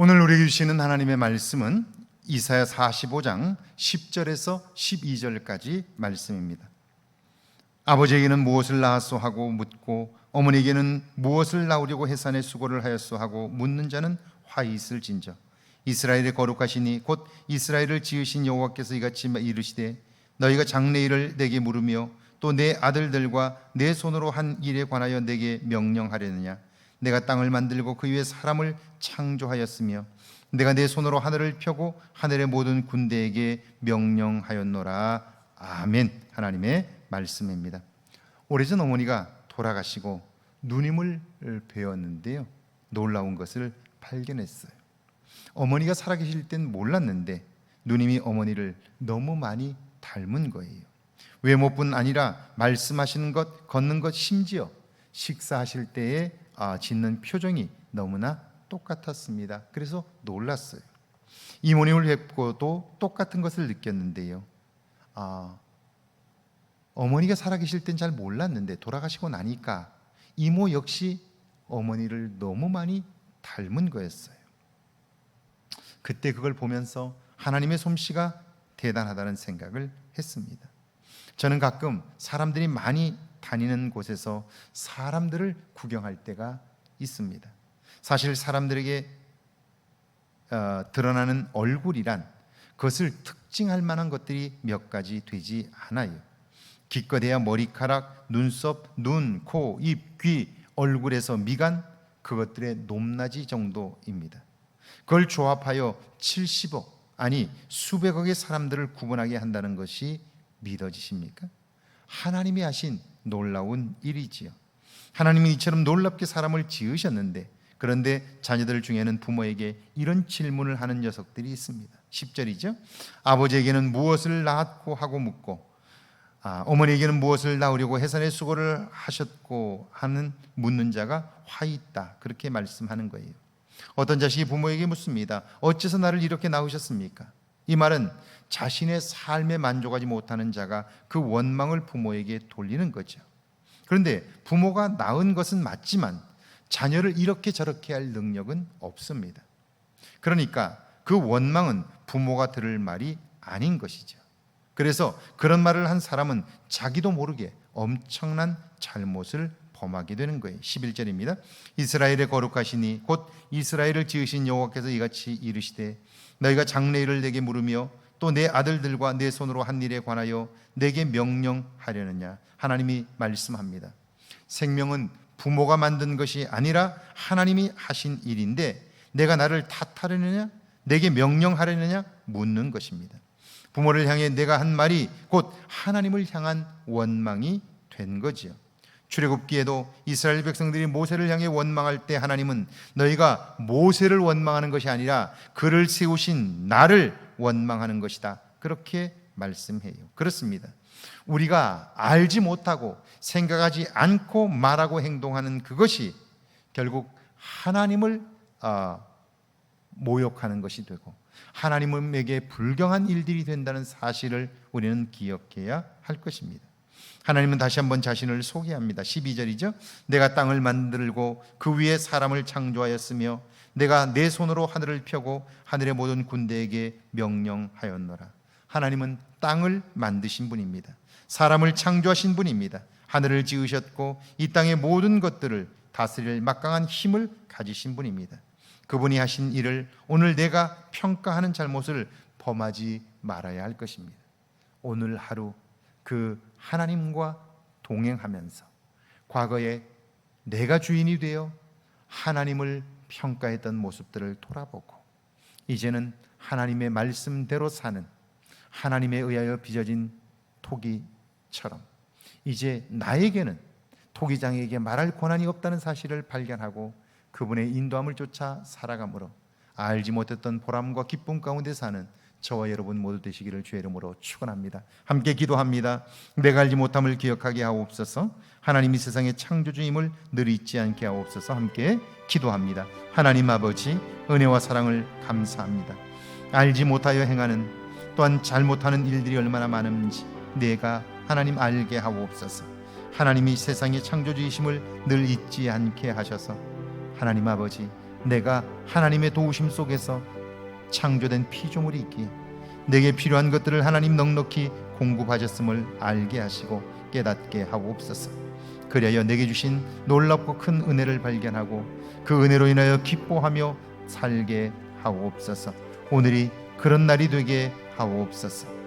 오늘 우리에게 주시는 하나님의 말씀은 이사야 45장 10절에서 12절까지 말씀입니다. 아버지에게는 무엇을 낳았소 하고 묻고 어머니에게는 무엇을 낳으려고 해산의 수고를 하였소 하고 묻는 자는 화 있을 진저 이스라엘의 거룩하시니 곧 이스라엘을 지으신 여호와께서 이같이 이르시되 너희가 장래일을 내게 물으며 또 내 아들들과 내 손으로 한 일에 관하여 내게 명령하려느냐 내가 땅을 만들고 그 위에 사람을 창조하였으며 내가 내 손으로 하늘을 펴고 하늘의 모든 군대에게 명령하였노라 아멘 하나님의 말씀입니다. 오래전 어머니가 돌아가시고 누님을 배웠는데요. 놀라운 것을 발견했어요. 어머니가 살아계실 땐 몰랐는데 누님이 어머니를 너무 많이 닮은 거예요. 외모뿐 아니라 말씀하시는 것, 걷는 것, 심지어 식사하실 아, 짓는 표정이 너무나 똑같았습니다. 그래서 놀랐어요. 이모님을 뵙고도 똑같은 것을 느꼈는데요. 아, 어머니가 살아계실 땐 잘 몰랐는데 돌아가시고 나니까 이모 역시 어머니를 너무 많이 닮은 거였어요. 그때 그걸 보면서 하나님의 솜씨가 대단하다는 생각을 했습니다. 저는 가끔 사람들이 많이 다니는 곳에서 사람들을 구경할 때가 있습니다. 사실 사람들에게 어, 드러나는 얼굴이란 그것을 특징할 만한 것들이 몇 가지 되지 않아요. 기껏해야 머리카락, 눈썹, 눈, 코, 입, 귀, 얼굴에서 미간 그것들의 높낮이 정도입니다. 그걸 조합하여 70억 아니 수백억의 사람들을 구분하게 한다는 것이 믿어지십니까? 하나님이 하신 놀라운 일이지요. 하나님이 이처럼 놀랍게 사람을 지으셨는데 그런데 자녀들 중에는 부모에게 이런 질문을 하는 녀석들이 있습니다. 10절이죠. 아버지에게는 무엇을 낳았고 하고 묻고 아, 어머니에게는 무엇을 낳으려고 해산의 수고를 하셨고 하는 묻는 자가 화 있다. 그렇게 말씀하는 거예요. 어떤 자식이 부모에게 묻습니다. 어째서 나를 이렇게 낳으셨습니까? 이 말은 자신의 삶에 만족하지 못하는 자가 그 원망을 부모에게 돌리는 거죠. 그런데 부모가 낳은 것은 맞지만 자녀를 이렇게 저렇게 할 능력은 없습니다. 그러니까 그 원망은 부모가 들을 말이 아닌 것이죠. 그래서 그런 말을 한 사람은 자기도 모르게 엄청난 잘못을 범하게 되는 거예요. 11절입니다. 이스라엘의 거룩하시니 곧 이스라엘을 지으신 여호와께서 이같이 이르시되 너희가 장래일을 내게 물으며 또 내 아들들과 내 손으로 한 일에 관하여 내게 명령하려느냐 하나님이 말씀합니다. 생명은 부모가 만든 것이 아니라 하나님이 하신 일인데 내가 나를 탓하려느냐 내게 명령하려느냐 묻는 것입니다. 부모를 향해 내가 한 말이 곧 하나님을 향한 원망이 된 거지요. 출애굽기에도 이스라엘 백성들이 모세를 향해 원망할 때 하나님은 너희가 모세를 원망하는 것이 아니라 그를 세우신 나를 원망하는 것이다. 그렇게 말씀해요. 그렇습니다. 우리가 알지 못하고 생각하지 않고 말하고 행동하는 그것이 결국 하나님을 어, 모욕하는 것이 되고 하나님에게 불경한 일들이 된다는 사실을 우리는 기억해야 할 것입니다. 하나님은 다시 한번 자신을 소개합니다. 12절이죠. 내가 땅을 만들고 그 위에 사람을 창조하였으며 내가 내 손으로 하늘을 펴고 하늘의 모든 군대에게 명령하였노라. 하나님은 땅을 만드신 분입니다. 사람을 창조하신 분입니다. 하늘을 지으셨고 이 땅의 모든 것들을 다스릴 막강한 힘을 가지신 분입니다. 그분이 하신 일을 오늘 내가 평가하는 잘못을 범하지 말아야 할 것입니다. 오늘 하루 그 하나님과 동행하면서 과거에 내가 주인이 되어 하나님을 평가했던 모습들을 돌아보고 이제는 하나님의 말씀대로 사는 하나님에 의하여 빚어진 토기처럼 이제 나에게는 토기장에게 말할 권한이 없다는 사실을 발견하고 그분의 인도함을 쫓아 살아감으로 알지 못했던 보람과 기쁨 가운데 사는 저와 여러분 모두 되시기를 주의 이름으로 축원합니다. 함께 기도합니다. 내가 알지 못함을 기억하게 하옵소서. 하나님이 세상의 창조주임을 늘 잊지 않게 하옵소서. 함께 기도합니다. 하나님 아버지 은혜와 사랑을 감사합니다. 알지 못하여 행하는 또한 잘못하는 일들이 얼마나 많은지 내가 하나님 알게 하옵소서. 하나님이 세상의 창조주이심을 늘 잊지 않게 하셔서 하나님 아버지 내가 하나님의 도우심 속에서 창조된 피조물이 있기에 내게 필요한 것들을 하나님 넉넉히 공급하셨음을 알게 하시고 깨닫게 하옵소서. 그리하여 내게 주신 놀랍고 큰 은혜를 발견하고 그 은혜로 인하여 기뻐하며 살게 하옵소서. 오늘이 그런 날이 되게 하옵소서.